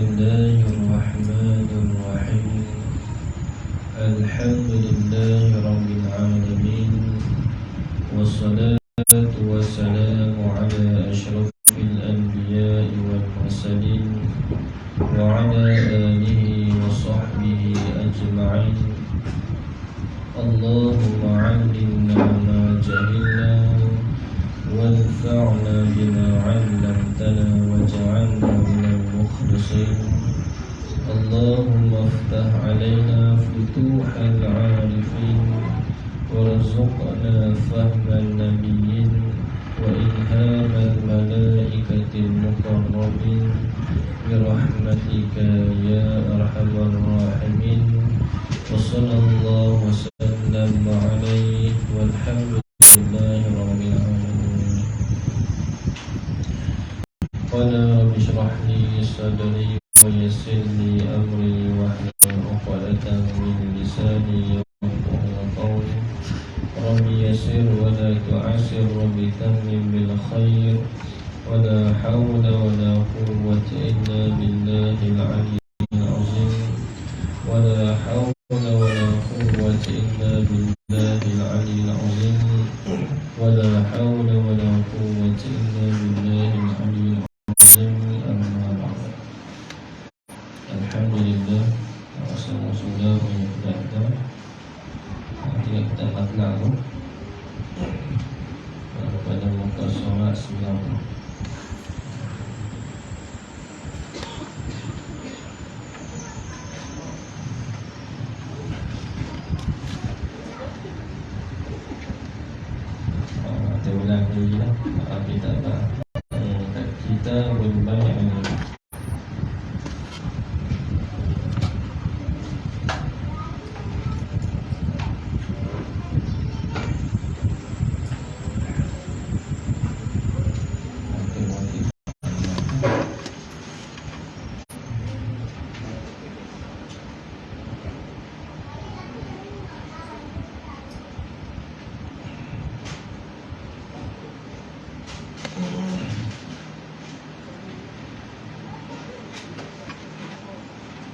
الله الرحمن الرحيم. الحمد لله رب العالمين والصلاة والسلام على أشرف الأنبياء والمرسلين وعلى آله وصحبه أجمعين. اللهم علمنا ما جهلنا وانفعنا بما علمتنا واجعلنا المخلصين اللهم افتح علينا فتوح العارفين وارزقنا فهم النبيين وإلهام الملائكة المقربين. برحمتك يا أرحم الراحمين. وصلى الله وسلم عليه والحمد قال رب اشرح لي صدري ويسر لي أمري واحلل عقدة من لساني يفقهوا قولي. رب يسر ولا تعسر رب تمم بالخير ولا حول ولا قوة إلا بالله العلي Kita berbanyak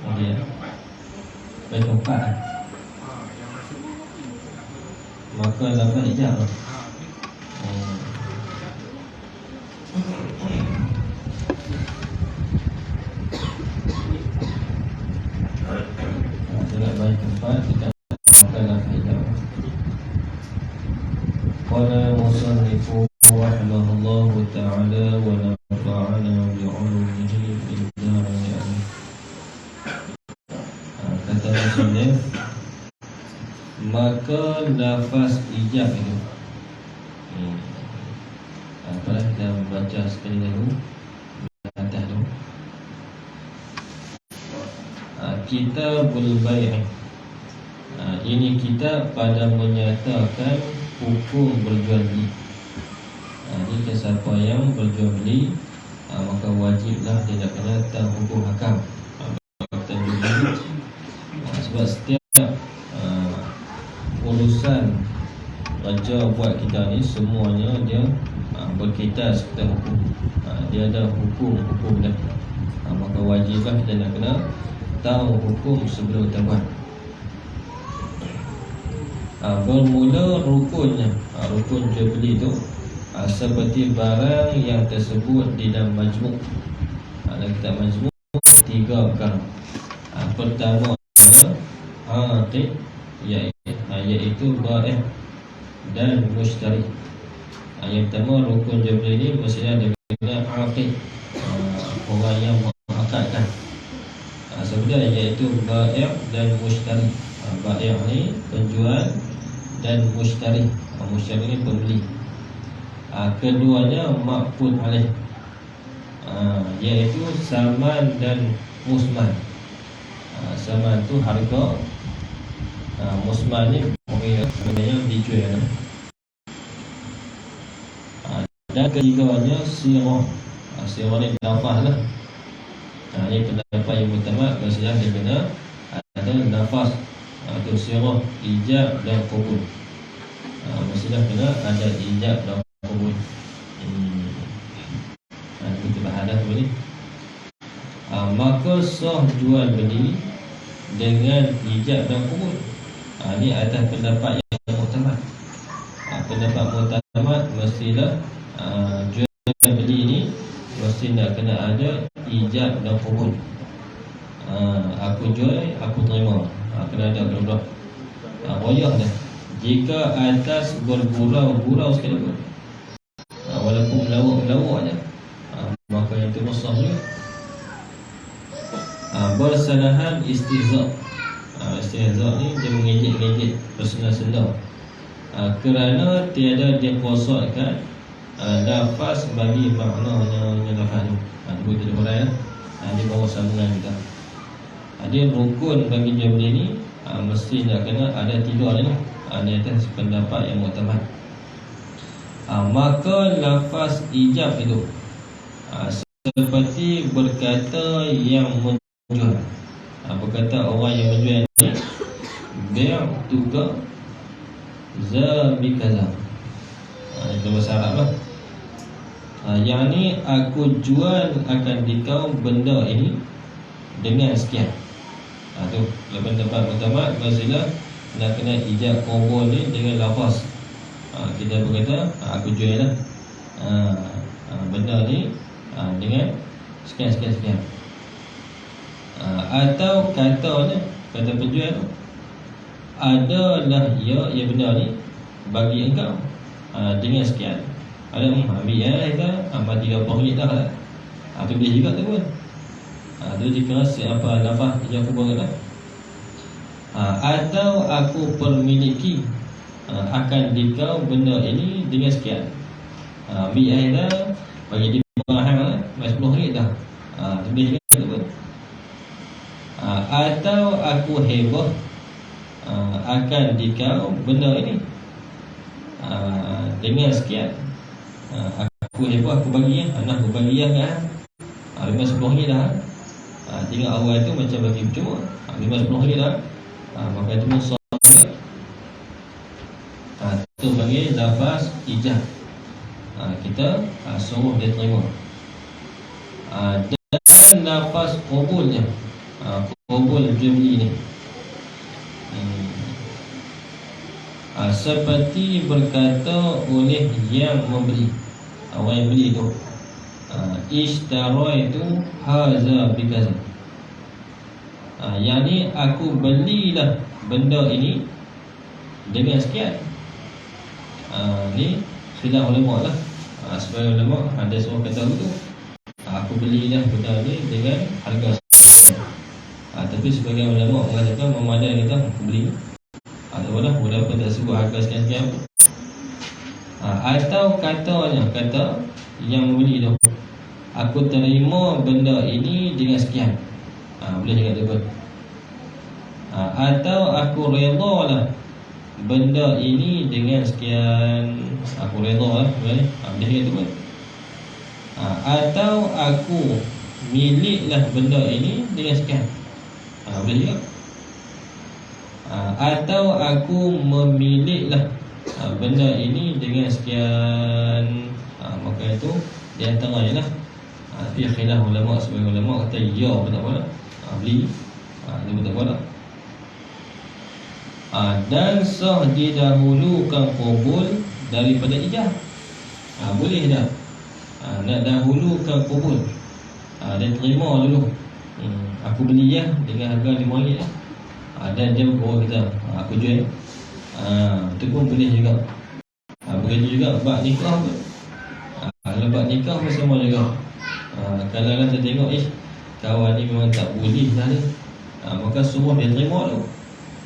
Kemudian Baik empat lah Maka lapan ijab lah Hmm. Surat baik empat Kita maka lapan ijab Qala musannifu rahimahullahu ta'ala wa nafa'ana bi'ulumihi fil darain Ha, kata musannif maka lafaz ijab itu hmm. apa kita baca sekali dulu atas tu ha, kita berbaik ha, ini kita pada menyatakan hukum berjual beli ha, ini siapa yang berjual beli ha, maka wajiblah tidak kena tahu hukum hakam ha, sebab setiap urusan raja buat kita ni semuanya dia berkaitan sekitar hukum. Dia ada hukum-hukum dia. Uh, maka wajiblah kita nak kena tahu hukum sebelum kita buat uh, bermula rukunnya. Uh, rukun jual beli tu uh, seperti barang yang tersebut di dalam majmuk. Uh, dalam kitab majmuk tiga perkara. Uh, pertama aqid iaitu, iaitu ba'i' dan mushtari ha, Yang pertama rukun jual beli ni mestinya ada kena aqid. Ha, Orang yang mengakadkan ha, Sebenarnya iaitu ba'i' dan mushtari. Ha, Ba'i' ni penjual dan mushtari. Ha, Mushtari ni pembeli. Keduanya makpun alaih. Iaitu saman dan musman. Saman tu harga. Ha, Musman ni Sebenarnya dijual ha, Dan ketiganya Sirah. Sirah ni nafas lah ha, Ini pendapat yang pertama Maksudnya dia kena Ada nafas Atau sirah Ijab dan kubur. Ha, Maksudnya kena ada ijab dan kubur. Hmm. ha, Kita bahadah tu ni? Ha, Maka sah jual beli Dengan ijab dan kubur. Ha, Ini atas pendapat yang utama ha, Pendapat utama Mestilah ha, Jual beli ini Mesti nak kena ada Ijab dan kubur ha, Aku jual, aku terima. Ha, Kena ada kedua-dua ha, Royah dah Jika atas bergurau-gurau sekalipun ha, Walaupun melawak-melawak je ha, Maka yang itu sah juga ha, Bersalahan istihzak ha, Istihzak ni dia mengejek-ngejek Bersenang-senang ha, Kerana tiada dikuasakan ha, Lafaz bagi makna yang lafaz ni ha, Dia boleh tidak boleh ha, Dia bawa sambungan kita. Ha, Dia rukun bagi jabri ni ha, Mesti nak kena ada tiga ni ha, Di atas pendapat yang mutamat ha, Maka lafaz ijab itu ha, Seperti berkata yang menjual. Ha, Berkata orang yang menjual ni Biar tukar Zabikaza ha, Itu bahasa Arab lah. Ha, Yang ni aku jual akan dikau benda ini Dengan sekian. Ha, tu Lepas tempat pertama Maksudnya Nak kena ijab kubur ni dengan lafaz. Ha, Kita berkata ha, Aku jual lah. Ha, ha, Benda ni ha, Dengan Sekian-sekian-sekian ha, Atau katanya Kata penjual tu Adalah ya Ya benda ni Bagi engkau ha, Dengan sekian. Ada hmm, ambil ya kita Amal 30 ringgit dah lah. Ha, Tu boleh juga tu pun. Ha, Tu jika siapa lafaz Yang aku buat lah. Ha, Atau aku permiliki ha, Akan dikau benda ini Dengan sekian. Ha, Ambil ya kita Bagi dia mahal lah Mas 10 ringgit dah. Ha, Tu boleh juga tu pun. Ha, Atau aku hebah uh, akan dikau benda ini dengan sekian. Uh, aku hebat aku bagi ya anak aku bagi ya kan? Uh, lima sepuluh dah. Uh, tinggal awal tu macam bagi percuma uh, lima sepuluh dah. Uh, maka itu musuh uh, tu bagi lafaz ijah uh, kita uh, suruh dia terima. Uh, dan lafaz kubulnya. Uh, kubul jumli ni. Hmm. Ha, seperti berkata oleh yang membeli ha, Orang yang beli itu ha, Ishtara itu Haza bikaza. Ha, Yang ni aku belilah benda ini Dengan sekian. Ha, Ni khilaf ulama lah. Ha, Sebagai ulama ada seorang kata ha, Aku belilah benda ni dengan harga. Ha, Tapi sebagai ulama mengatakan Memadan kata beli Atau lah Walaupun tak sebut harga sekian-sekian ha, Atau katanya Kata Yang membeli tu Aku terima benda ini Dengan sekian. Ha, Boleh juga tu ha, Atau aku reda lah Benda ini dengan sekian. Aku reda lah Boleh? Ha, Boleh juga tu pun ha, Atau aku Miliklah benda ini Dengan sekian. Ha, Boleh ha, Atau aku memiliklah ha, Benda ini dengan sekian ha, Maka itu Di antara je lah Tapi khilaf ulama sebagai ulama Kata ya pun tak boleh? Beli Dia pun tak boleh? Dan sah didahulukan kubul Daripada ijah. Boleh dah. Nak dahulukan kubul Dan terima dulu. Hmm, Aku beli ya dengan harga RM5 ya. Ha, Dan dia bawa kita. Ha, Aku jual ha, Itu pun boleh juga. Ha, Begitu juga bak nikah pun. Kalau bak nikah pun sama juga. Ha, Kalau lah kita tengok Eh kawan ni memang tak boleh dah ni ha, Maka semua dia terima dulu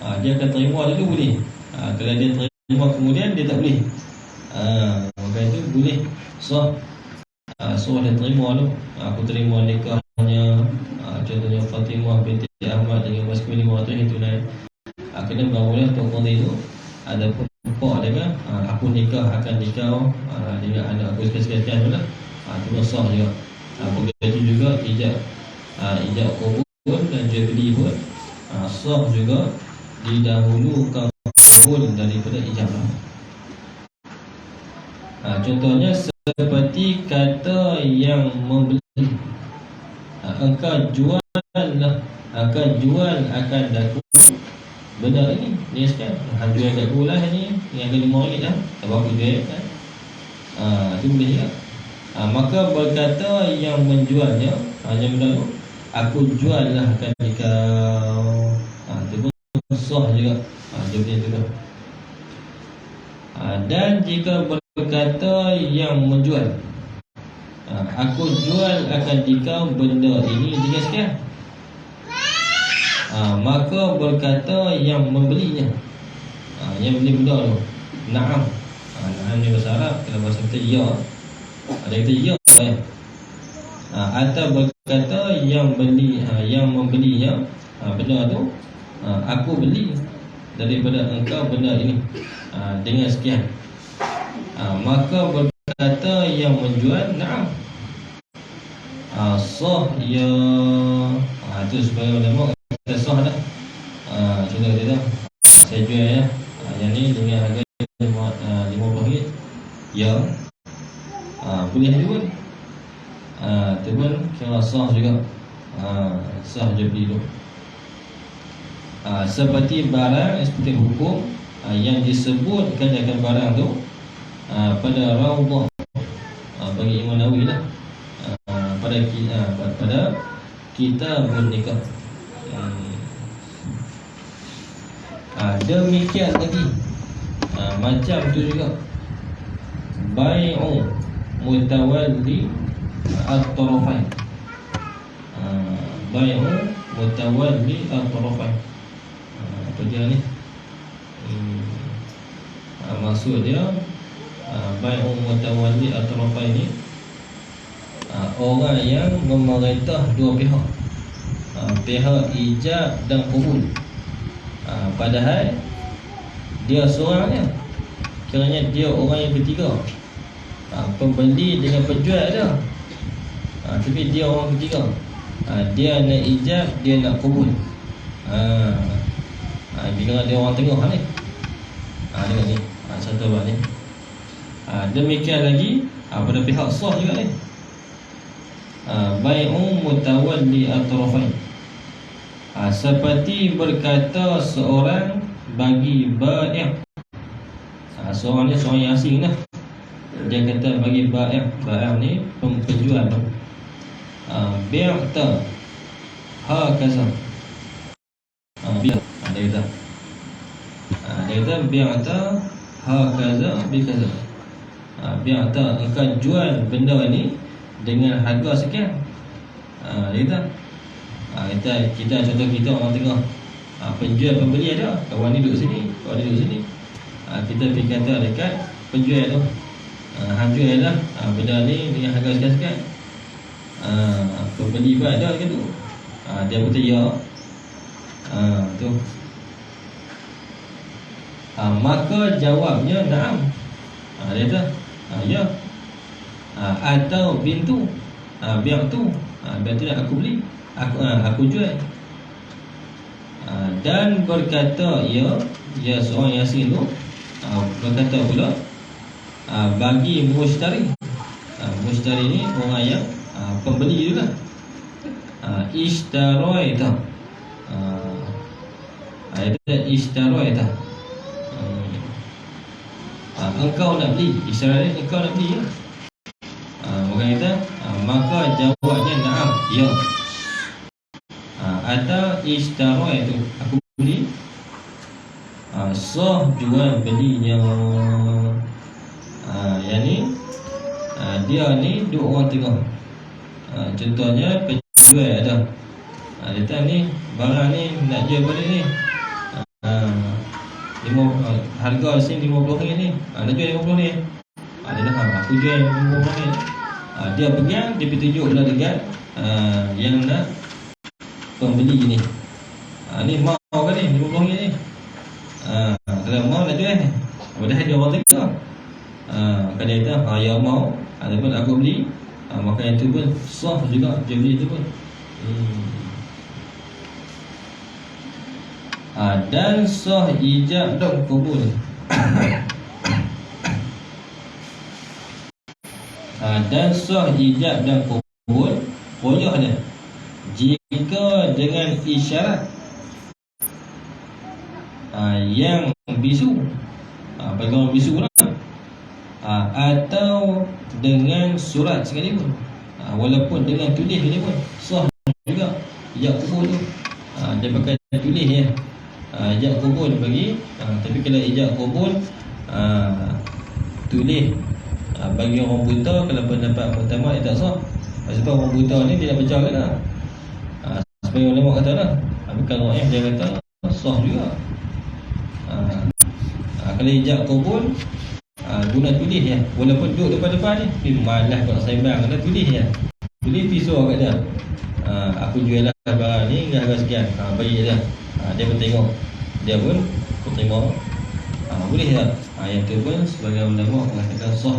ha, Dia akan terima dulu boleh. Ha, Kalau dia terima kemudian dia tak boleh. Ha, Maka itu boleh. So ha, So dia terima ha, Aku terima nikahnya contohnya Fatimah binti Ahmad dengan mas kawin 500 itu naik ha, kena barulah tok qadi itu ada pokok dia kan ha, aku nikah akan nikah ha, dengan anak aku sekali-sekali pula ha, itu sah juga. Ha, begitu juga ijab ha, ijab kubur dan beli pun ha, sah juga didahulukan kubur daripada ijab ha, contohnya seperti kata yang membeli Engkau jual lah Akan jual akan daku Benda ini Ni sekarang ha, Jual kat aku lah ni Yang lima ringgit lah. Tak apa jual kan ha, Itu boleh juga ha, Maka berkata yang menjualnya Hanya benda tu Aku jual lah akan kau ha, Itu pun sah juga. Ha, Dia tu lah ha, Dan jika berkata yang menjual Aku jual akan dikau benda ini. Dengan sekian. Ha, Maka berkata yang membelinya. Ha, Yang beli benda tu. Naam. Ha, Naam ni bahasa Arab Kalau bahasa kita ya. Ada kita ya eh. ha, Atau berkata yang beli ha, Yang membelinya ha, Benda tu ha, Aku beli Daripada engkau benda ini. Ha, Dengan sekian. Ha, Maka berkata yang menjual Naam. Ha, Sah ya ha, Itu sebagai ulama kita sah dah. Ha, Contoh kata Saya jual ya. Ha, Yang ni dengan harga RM50 Ya ha, Boleh juga ha, Itu pun. Kira sah juga. Ha, Sah je beli tu. Ha, Seperti barang Seperti hukum ha, Yang disebutkan akan barang tu ha, Pada Raudah ha, Bagi Imam Nawawi lah. Ha, Pada, pada Kitab Nikah. Ha, Demikian lagi. Macam tu juga. Bai'u Mutawalli At-Tarafain Bai'u Mutawalli At-Tarafain Apa dia ni? Hmm. Maksud dia Bai'u Mutawalli At-Tarafain ni ha, Orang yang memerintah dua pihak. Ha, Pihak ijab dan kubul ha, Padahal Dia seorangnya Kiranya dia orang yang ketiga. Pembeli dengan penjual ha, Tapi dia orang ketiga. Dia nak ijab, dia nak kubul Bila dia orang tengah ni. Ha, ni. Ha, Satu abad ni ha, Demikian lagi ha, Pada pihak sah juga ni. Ha, Bai'u mutawalli atrafain ha, Seperti berkata seorang bagi ba'i' ha, Seorang ni seorang yang asing lah Dia kata bagi ba'i' Ba'i' ni penjual. Ha, Bi'ta. Ha Bi'ta. Ha, Dia kata. Dia kata bi'ta. Ha kaza Bi kaza ha, Bi'ta Engkau jual benda ni Dengan harga sekian. Ha, Dia kata ha, kita, kita contoh kita orang tengah ha, Penjual pembeli ada Kawan ni duduk sini Kawan ni duduk sini. Ha, Kita pergi kata dekat penjual tu. Ha, Hang jual lah ha, Benda ni dengan harga sekian-sekian ha, Pembeli pun ada dekat tu. Ha, Dia kata ya ha, tu. Ha, Maka jawabnya Naam. Ha, Dia kata ha, Ya. Ha, Atau bintu ha, Biar tu ha, Biar tu nak aku beli aku uh, aku jual. Uh, dan berkata ya ya seorang yasin tu uh, berkata pula uh, bagi mustari uh, mustari ni orang yang uh, pembeli juga uh, ishtaroita uh, ada ishtaroita uh, uh, engkau nak beli ishtaroita engkau nak beli ya. Uh, kata uh, maka jawabnya na'am ya. Atau ishtara itu aku beli. Ha, sah jual belinya. Ha, yang ni ha, dia ni dua orang tengah ha, contohnya penjual ada. Ha, dia ni barang ni nak jual pada ni? Ha, lima, ha, harga sini RM50 ni ha, nak jual RM50 ni ha, dia dah aku jual RM50 ni ha, dia pegang dia pergi tunjuk dekat ha, yang nak pembeli ni. Ha, ni mau ke ni? RM50 ni. Ha, kalau mau nak jual. Padahal dia orang tengah. Ha, kan dia ha, ya mau. Ataupun aku beli. Ha, maka yang tu pun sah juga jual beli tu pun. Hmm. Ha, dan sah ijab dan kubul. ha, dan sah ijab dan kubul. Koyak dia. jika dengan isyarat ha, yang bisu ha, bagi orang bisu lah ha, atau dengan surat sekalipun ha, walaupun dengan tulis sekalipun sah juga ijab kubur tu ha, dia pakai tulis ya ha, ijab kubur bagi. Ha, tapi kalau ijab kubur ha, tulis ha, bagi orang buta kalau pendapat pertama dia tak sah. Sebab orang buta ni dia nak baca kan lah Sebagai ulama kata lah Tapi kalau Raif dia kata Sah juga. Ha. Ha, Kalau hijab kubur ha, Guna tulis ya. Walaupun duduk depan-depan ni malas kalau sembang Kena tulis ya Tulis pisau kat dia. Ha, Aku jual lah barang ni Harga sekian. Ha, Bagi dia. Ha, Dia pun tengok. Dia pun Pun tengok. Ha, Boleh tak ha, Yang tu pun Sebagai ulama Mengatakan sah.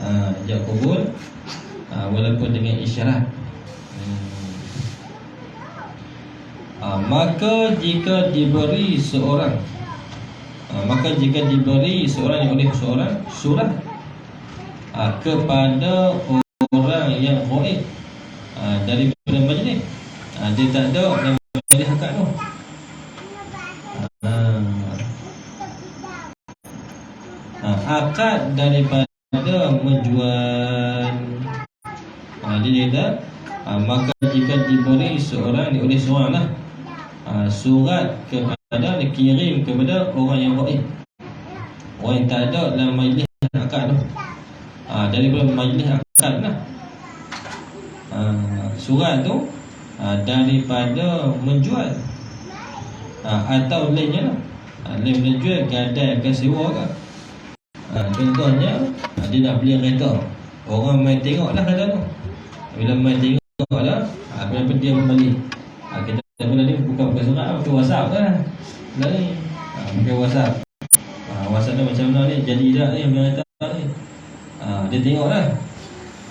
Ha, Hijab kubur. Ha, Walaupun dengan isyarat. Ha, Maka jika diberi seorang ha, Maka jika diberi seorang yang oleh seorang Surah ha, Kepada orang yang goib ha, Daripada majlis ha, Dia tak ada dalam majlis akad tu ha, ha, Akad daripada menjual ha, Dia kata ha, Maka jika diberi seorang oleh seorang lah ha, surat kepada dikirim kepada orang yang gaib. Orang yang tak ada dalam majlis akad tu. Ha, daripada majlis akad lah. Ha, surat tu ha, daripada menjual. Ha, atau lainnya lah. Ha, lain menjual gadai akan sewa ke. Ha, contohnya ha, dia nak beli kereta. Orang main tengok lah kata tu. Bila main tengok lah, ha, kenapa dia membeli. Ha, kita benda ni bukan bukan surat Pakai whatsapp kan Benda ni Pakai whatsapp ha, Whatsapp ni macam mana ni Jadi tak ni Yang kata ni ha, Dia tengok lah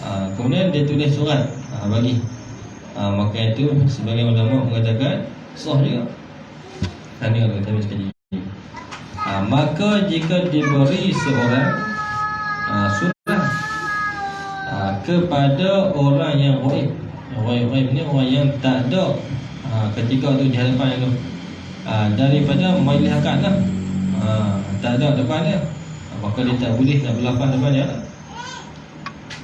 ha, Kemudian dia tulis surat ha, Bagi ha, Maka itu Sebagai ulama mengatakan Sah juga. Ni kalau kita sekali ha, Maka jika diberi seorang ha, Surat ha, Kepada orang yang waib Orang yang waib ni orang yang tak ada ha, ketika tu di hadapan tu. Ha, daripada majlis akad lah. Ha, tak ada depan dia. Ha, maka dia tak boleh nak berlapan depan dia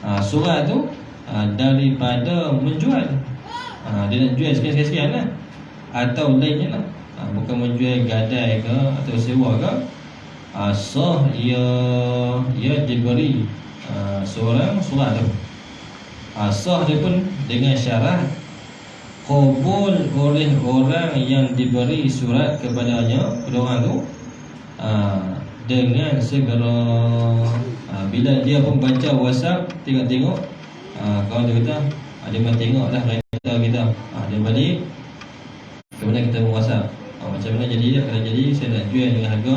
ha, surat tu ha, daripada menjual. Ha, dia nak jual sekian-sekian lah. Atau lainnya lah. Ha, bukan menjual gadai ke atau sewa ke. Ha, sah ia ia diberi ha, seorang surat tu. Ha, sah dia pun dengan syarat kabul oleh orang yang diberi surat kepadanya kepada orang tu. Aa, dengan segera aa, bila dia pun baca WhatsApp tengok-tengok kawan dia kata dia pun tengoklah kereta kita. Aa, dia balik kemudian kita WhatsApp. Aa, macam mana jadi? Dia kalau jadi saya nak jual dengan harga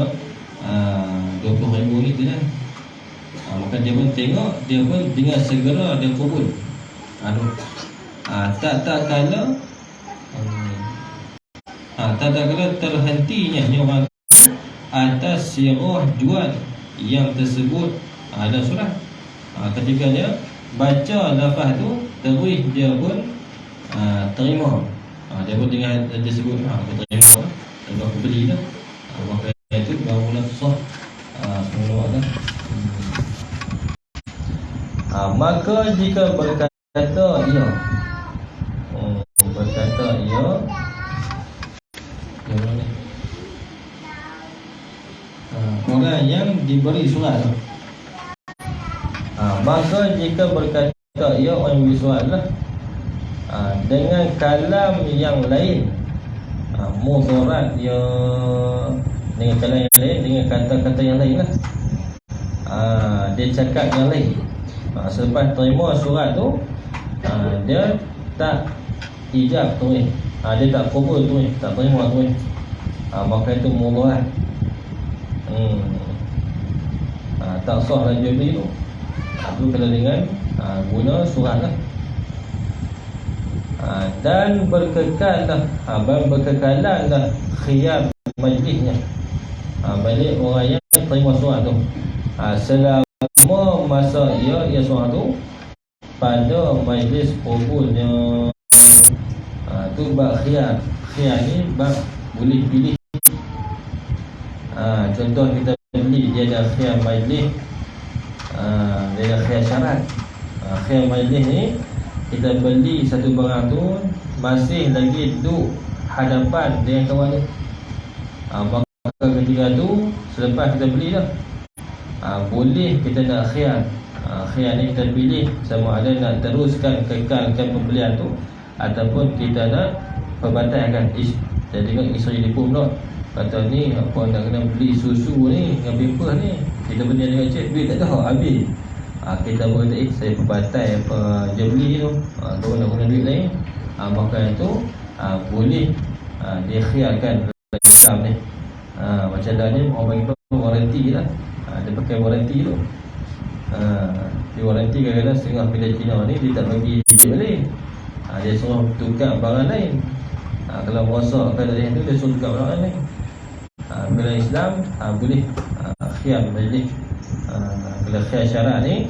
RM20,000 ni tu kan maka dia pun tengok dia pun dengan segera dia kubur aduh ha, tak tak kala ha, tak tak kala terhentinya ni orang atas sirah jual yang tersebut. Ha, ada surah ha, ketika dia baca lafaz tu terus dia pun ha, terima. Ha, dia pun dengan dia sebut ha, aku terima kalau aku beli dah ha, maka itu baru mula sah semua dah ha, maka jika berkata ya berkata ia orang yang diberi surat maka jika berkata ia diberi surat lah. Ha, dengan kalam yang lain. Ha, mudarat ya dengan kalam yang lain dengan kata-kata yang lain lah. Ha, dia cakap yang lain. Ha, selepas terima surat tu ha, dia tak hijab tu ni. Ha, Dia tak kubur tu ni Tak terima tu ni. Ha, Maka itu lah hmm. ha, Tak sah jual beli tu Itu kena dengan ha, Guna surat lah ha, Dan berkekal lah ha, Berkekalan lah Khiyar majlisnya ha, Balik orang yang terima surat tu ha, Selama masa ia Ia surat tu pada majlis kuburnya tu bab khiyar. Khiyar ni bab boleh pilih. Ha, contoh kita beli dia ada khiyar majlis. Ha, dia ada khiyar syarat. Ha, khiyar majlis ni kita beli satu barang tu masih lagi duduk hadapan dengan kawan. Ha, maka ketika tu selepas kita beli dah. Ha, boleh kita nak khiyar akhir ni kita pilih sama ada nak teruskan kekalkan pembelian tu ataupun kita nak perbatalkan jadi kan isteri dia pun kata ni apa nak kena beli susu ni dengan paper ni kita beli dengan cek duit tak tahu habis ha, kita pun kata eh saya perbatal apa je beli tu ha, tu nak guna duit lain ha, maka itu ha, boleh ha, dia khiarkan Islam ni ha, macam dah ni orang bagi waranti lah ha, dia pakai waranti tu Ha, di waranti kadang-kadang setengah kedai Cina ni dia tak bagi duit balik. Ha, dia suruh tukar barang lain. Ha, kalau rosak kan dari tu dia suruh tukar barang lain. Ha, bila Islam ha, boleh ha, khiyar majlis. Ha, kalau khiyar syarat ni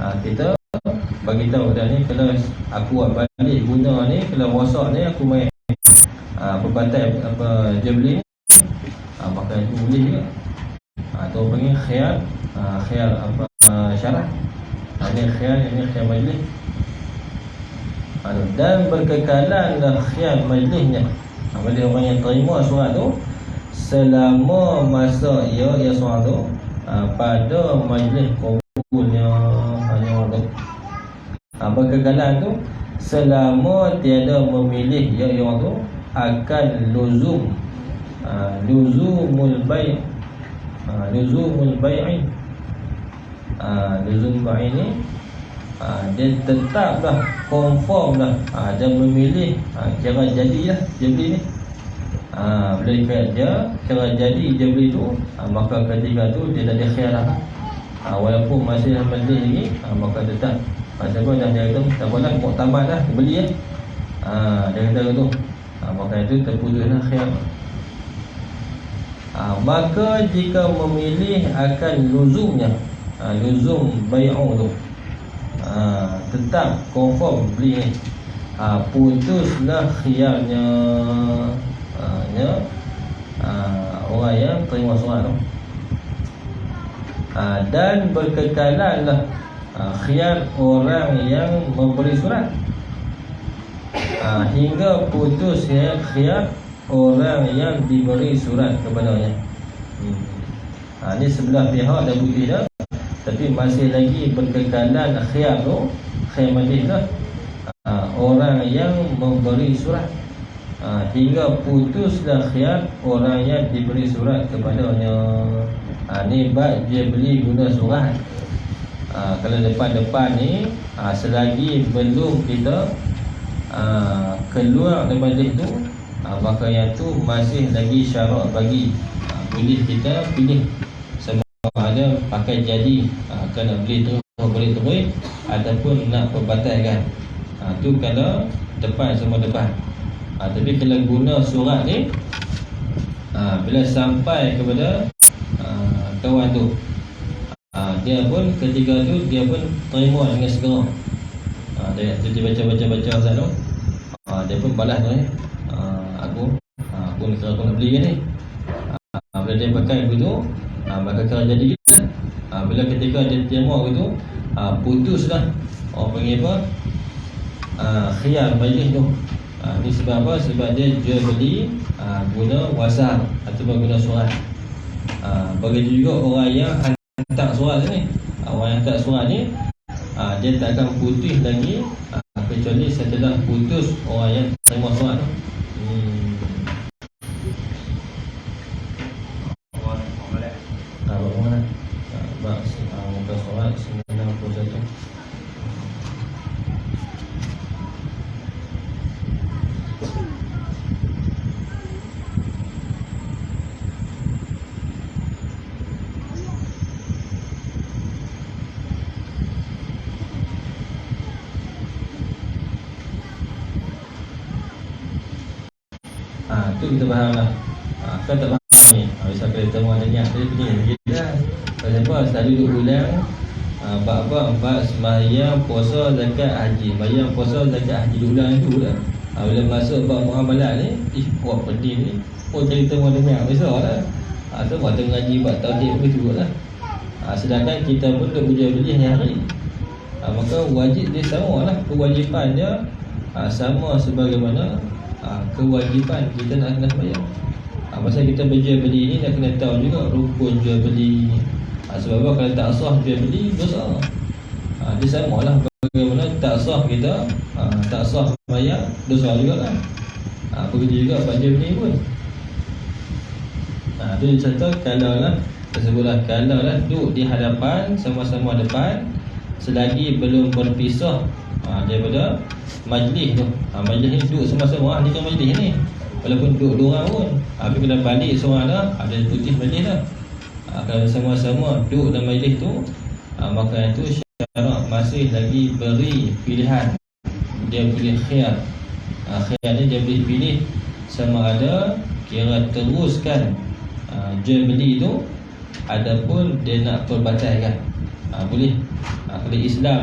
ha, kita bagi tahu dah ni kalau aku buat balik guna ni kalau rosak ni aku main ha, apa batal apa je beli ha, maka itu boleh juga. Tu panggil khiyar khiyar apa uh, syarat Ini khiyar, ini khiyar majlis Dan berkekalan lah khiyar majlisnya Bagi orang yang terima surat tu Selama masa ia, ia surat tu uh, Pada majlis kubulnya Hanya orang tu. Uh, Berkekalan tu Selama tiada memilih ia orang tu Akan luzum. Uh, Luzumul bayi uh, Luzumul bayi Ah, luzum ba'i ni ha, dia tetap dah confirm dah ha, dia memilih ha, cara jadi lah beli ni ha, bila dia dia cara jadi dia beli tu ha, maka ketika tu dia dah dikhir lah. Ha, walaupun masih dah beli lagi ha, maka tetap macam pun dah dia kata tak boleh mau tambah dah dia beli ya ha, dia kata tu ha, maka itu terputus lah ha, maka jika memilih akan luzumnya ha, luzum bay'u tu ha, tetap confirm beli ni ha, putuslah khiyarnya nya, ha, orang yang terima surat tu. Ha, dan berkekalanlah ha, khiyar orang yang memberi surat. Ha, hingga putus khiyar, khiyar orang yang diberi surat kepadanya. Hmm. ini sebelah pihak dah bukti dah tapi masih lagi berkekalan khiyar tu Khiyar majlis ha, Orang yang memberi surat ha, Hingga putuslah khiyar Orang yang diberi surat kepadanya. Ha, Ni bak dia beli guna surat. Ha, Kalau depan-depan ni ha, Selagi belum kita ha, Keluar dari majlis tu ha, Maka yang tu masih lagi syarat bagi ha, Boleh kita pilih ada pakai jadi uh, kena beli tu tu baik ataupun nak perbatalkan. Ha, tu kalau depan semua depan ha, tapi kalau guna surat ni ha, bila sampai kepada uh, kawan tu. Ha, dia pun ketika tu dia pun terima dengan segera. Ha, dia, dia baca-baca-baca asal tu. Ha, dia pun balas tu eh. ha, aku ha, aku, aku nak beli ni. Ha, bila dia pakai begitu ha, maka cara jadi kita ha, bila ketika dia terima itu ha, putuslah orang panggil apa ha, khiyar majlis tu ha, ni sebab apa? Sebab dia jual beli ha, guna whatsapp ataupun guna surat. Ha, begitu juga orang yang hantar surat ni. Ha, orang yang hantar surat ni ha, dia tak akan putus lagi ha, kecuali setelah putus orang yang terima surat tu kita faham lah. Ha, Kan tak faham ni. Ha, kena temu adanya Dia punya. Dia Kenapa selalu duduk ulang ha, Bab-bab Bab semayang Puasa Zakat Haji. Semayang Puasa Zakat Haji. Duduk ulang itu lah ha, Bila masuk buat muamalah ni Ih buat pedih ni Oh cerita mana merah besar lah ha, Tu waktu mengaji buat tauhid begitu lah. Ha, Sedangkan kita pun duduk berjual beli hari-hari ha, Maka wajib dia sama lah. Kewajipan dia ha, Sama sebagaimana ha, Kewajipan kita nak kena bayar. Ha, Pasal kita berjual beli ni Nak kena tahu juga rukun jual beli ha, Sebab apa? Kalau tak sah jual beli Dosa. Ha, Dia sama lah Bagaimana tak sah kita ha, Tak sah bayar Dosa juga kan? Ha, Begitu juga jual beli pun. Ha, tu contoh kalau lah tersebutlah kalau lah duduk di hadapan sama-sama depan selagi belum berpisah ha, daripada majlis tu. Ha, majlis ni duduk sama-sama ni kan majlis ni. Walaupun duduk dua orang pun. Ha, tapi kalau balik seorang dah ada putih majlis dah. Ha, kalau sama-sama duduk dalam majlis tu ha, maka itu syarat masih lagi beri pilihan. Dia boleh khiyar. Ha, khiyar ni dia boleh pilih sama ada kira teruskan uh, jual beli tu Adapun dia nak perbatalkan uh, Boleh uh, Kalau Islam